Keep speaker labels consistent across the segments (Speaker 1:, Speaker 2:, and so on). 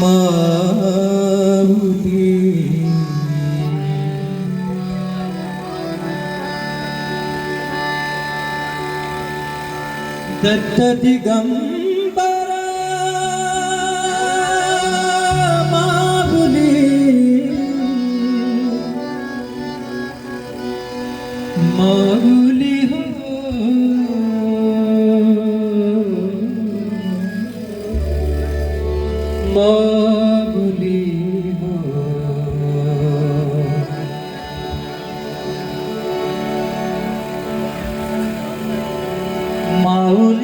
Speaker 1: মারুতি দত্ত দিগম্বরা মাবুলি মাবুলি পাগলি মাউলি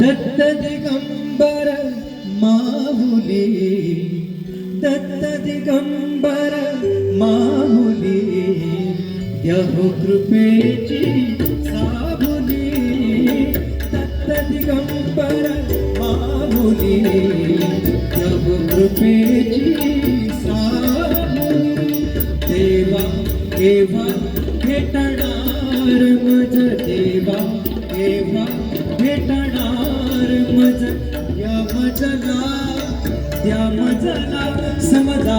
Speaker 1: దత్త దిగంబర మాములే దత్త దిగంబర మాములే యహు కృపేచి సాబులే దత్త దిగంబర మాములే యహు కృపేచి సాబులే దేవా దేవా देवा भेटणार मज या मजला या मजला समजा